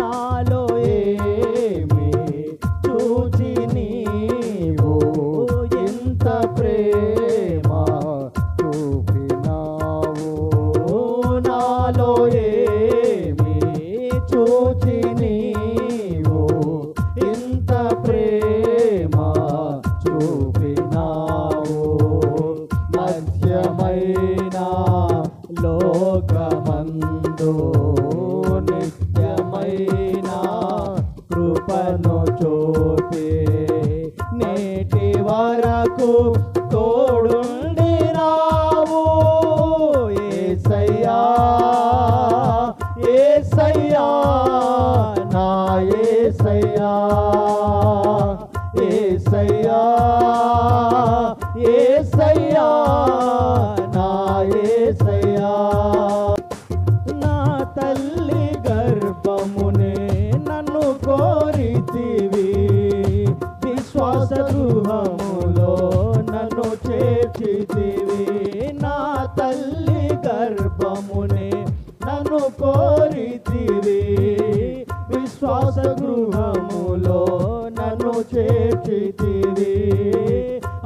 నాలో ఏమి చూచి నీవు? ఇంత ప్రేమ చూపినావు? నాలో ఏమి చూచి నీవు? ఇంత ప్రేమ చూపినావు? మధ్యమైన లోకమందు చేర్చితివి నా తల్లి గర్భమునే నన్ను కోరితివి. విశ్వాస గృహములో నన్ను చేర్చితివి.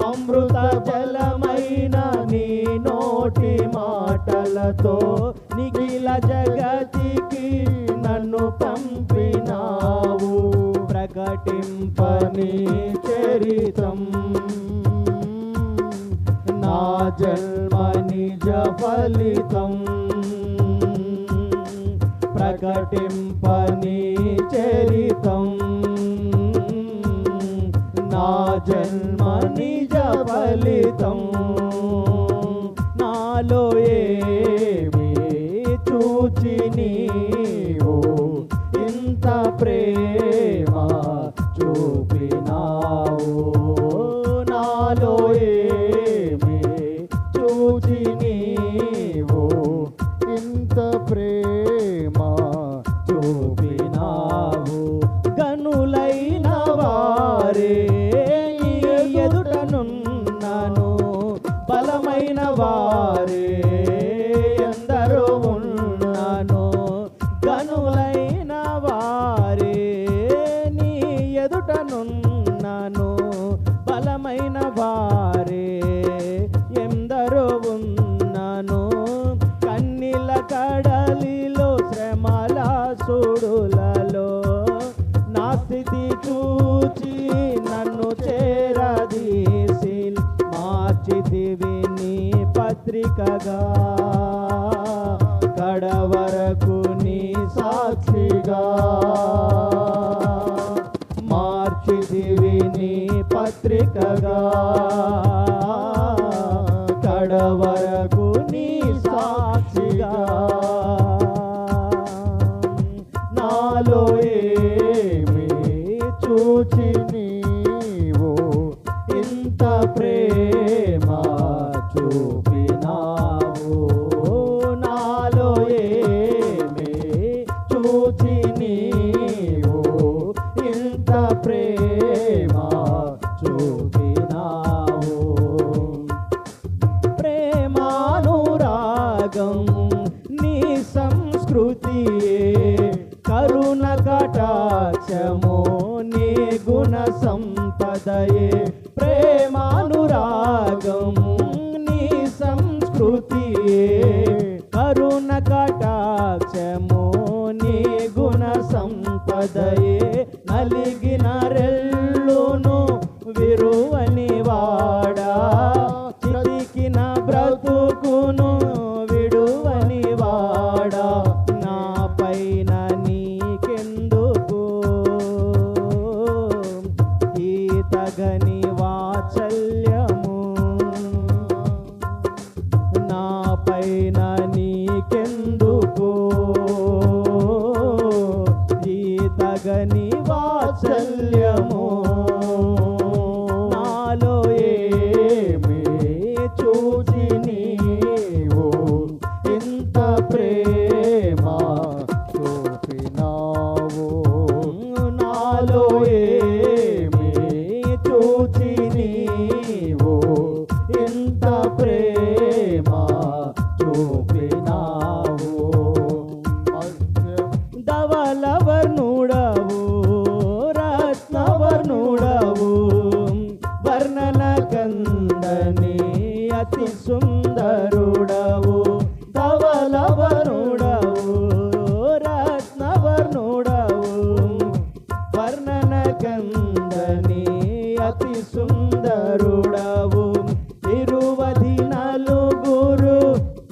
అమృత జలమైన నీ నోటి మాటలతో నిఖిల జగతికి నన్ను పంపినావు. ప్రకటింపని చరితం. నా జన్మ నిజ ఫలితం ప్రకటింపని చరితం. నా జన్మ నిజ ఫలితం నాలో ఏమి చూచి నీవు ఇంత ప్రేమ ఉన్నాను కన్నిల కడలిలో శ్రమల సుడులలో నా స్థితి చూచి నన్ను చేరదీసి మార్చిదివి నీ పత్రికగా కడవరకు నీ సాక్షిగా. మార్చిదివి నీ పత్రికగా. ఇంత ప్రేమ చూపినావు? ప్రేమానురాగం నీ సంస్కృతి కరుణ కటాక్షము నీ గుణ సంపదయే. ప్రేమానురాగం నీ కరుణ సంపదయే నలిగిన రెల్లును విరువని వాడా. చితికిన బ్రతుకును విడువని వాడా. నా పైన నీకెందుకు? ఈ తగని వాత్సల్యము. నా పైన నీకెందుకు? సుందరుడవు. తిరువదినలు గురు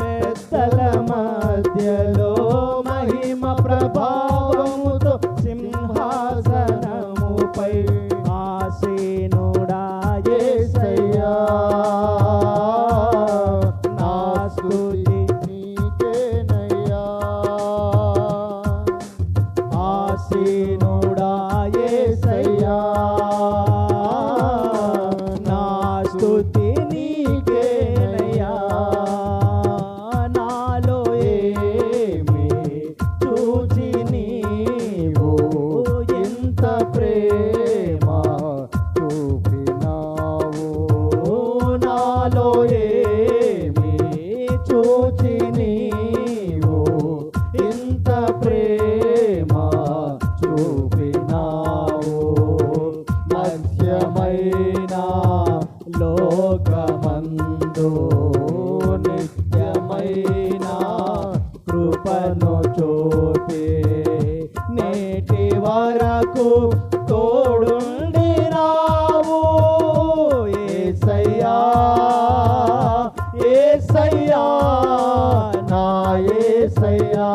పెద్దల మధ్యలో మహిమ ప్రభావముతో సింహాసనముపై ఆసీనుడాయేసయ్యా నా స్థుతి నీకేనయ్యా. ఆసీనుడా ఏసయ్యా నా ఏసయ్యా.